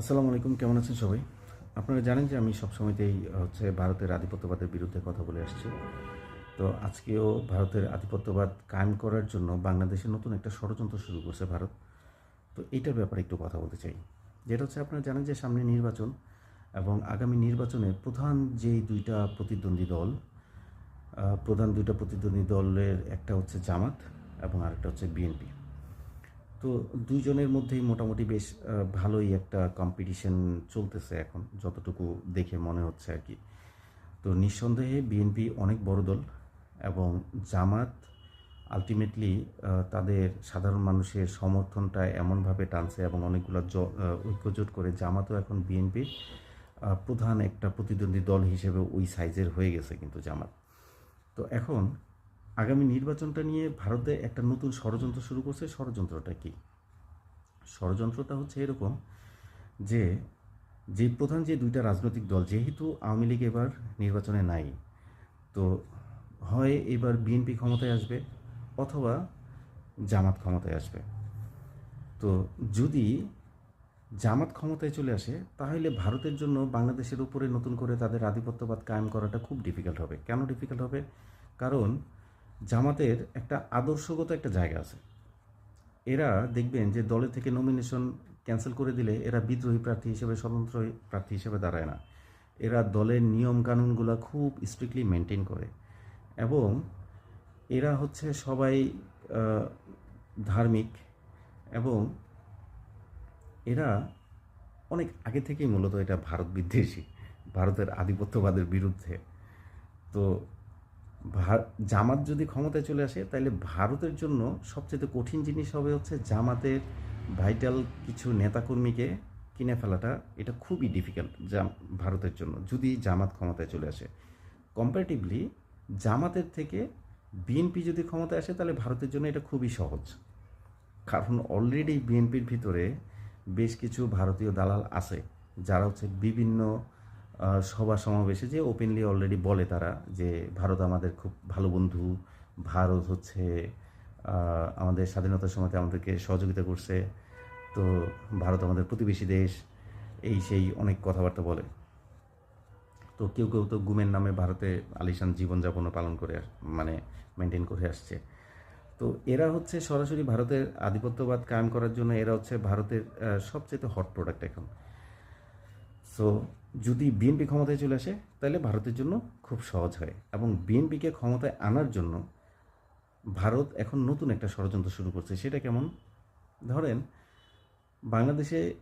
আসসালামু আলাইকুম, কেমন আছেন সবাই? আপনারা জানেন যে আমি সবসময়তেই হচ্ছে ভারতের আধিপত্যবাদের বিরুদ্ধে কথা বলে আসছি। তো আজকেও ভারতের আধিপত্যবাদ কায়েম করার জন্য বাংলাদেশে নতুন একটা ষড়যন্ত্র শুরু করছে ভারত। তো এইটার ব্যাপারে একটু কথা বলতে চাই। যেটা হচ্ছে, আপনারা জানেন যে সামনে নির্বাচন এবং আগামী নির্বাচনে প্রধান যেই দুইটা প্রতিদ্বন্দ্বী দল প্রধান দুইটা প্রতিদ্বন্দ্বী দলের একটা হচ্ছে জামাত এবং আরেকটা হচ্ছে বিএনপি। তো দুইজনের মধ্যেই মোটামুটি বেশ ভালোই একটা কম্পিটিশন চলতেছে এখন, যতটুকু দেখে মনে হচ্ছে আর কি। তো নিঃসন্দেহে বিএনপি অনেক বড় দল এবং জামাত আলটিমেটলি তাদের সাধারণ মানুষের সমর্থনটা এমনভাবে টানছে এবং অনেকগুলো ঐক্যজোট করে জামাতও এখন বিএনপির প্রধান একটা প্রতিদ্বন্দ্বী দল হিসেবে ওই সাইজের হয়ে গেছে কিন্তু জামাত। তো এখন আগামী নির্বাচনটা নিয়ে ভারতে একটা নতুন ষড়যন্ত্র শুরু করছে। ষড়যন্ত্রটা কি? ষড়যন্ত্রটা হচ্ছে এরকম যে যে প্রধান যে দুইটা রাজনৈতিক দল, যেহেতু আওয়ামী লীগ এবার নির্বাচনে নাই, তো হয় এবার বিএনপি ক্ষমতায় আসবে অথবা জামাত ক্ষমতায় আসবে। তো যদি জামাত ক্ষমতায় চলে আসে, তাহলে ভারতের জন্য বাংলাদেশের উপরে নতুন করে তাদের আধিপত্যবাদ কায়েম করাটা খুব ডিফিকাল্ট হবে। কেন ডিফিকাল্ট হবে? কারণ জামাতের একটা আদর্শগত একটা জায়গা আছে। এরা দেখবেন যে দলের থেকে নমিনেশন ক্যান্সেল করে দিলে এরা বিদ্রোহী প্রার্থী হিসেবে স্বতন্ত্র প্রার্থী হিসেবে দাঁড়ায় না। এরা দলের নিয়ম কানুনগুলো খুব স্ট্রিক্টলি মেনটেন করে এবং এরা হচ্ছে সবাই ধার্মিক এবং এরা অনেক আগে থেকেই মূলত এটা ভারত বিদ্বেষী, ভারতের আধিপত্যবাদের বিরুদ্ধে। তো জামাত যদি ক্ষমতায় চলে আসে তাহলে ভারতের জন্য সবচেয়ে কঠিন জিনিস হবে হচ্ছে জামাতের ভাইটাল কিছু নেতাকর্মীকে কিনে ফেলাটা। এটা খুবই ডিফিকাল্ট জাম, ভারতের জন্য, যদি জামাত ক্ষমতায় চলে আসে। কম্পারেটিভলি জামাতের থেকে বিএনপি যদি ক্ষমতায় আসে তাহলে ভারতের জন্য এটা খুবই সহজ। কারণ অলরেডি বিএনপির ভিতরে বেশ কিছু ভারতীয় দালাল আছে, যারা হচ্ছে বিভিন্ন সভা সমাবেশে যে ওপেনলি অলরেডি বলে তারা যে ভারত আমাদের খুব ভালো বন্ধু, ভারত হচ্ছে আমাদের স্বাধীনতার সময়তে আমাদেরকে সহযোগিতা করছে, তো ভারত আমাদের প্রতিবেশী দেশ, এই সেই অনেক কথাবার্তা বলে। তো কেউ কেউ তো গুমের নামে ভারতে আলিশান জীবনযাপনও পালন করে মানে মেনটেন করে আসছে। তো এরা হচ্ছে সরাসরি ভারতের আধিপত্যবাদ কায়েম করার জন্য এরা হচ্ছে ভারতের সবচেয়ে হট প্রোডাক্ট এখন। সো যদি বিএনপি ক্ষমতায় চলে আসে, তাহলে ভারতের জন্য খুব সহজ হয়। এবং বিএনপিকে ক্ষমতায় আনার জন্য ভারত এখন নতুন একটা ষড়যন্ত্র শুরু করছে। সেটা কেমন? ধরেন, বাংলাদেশে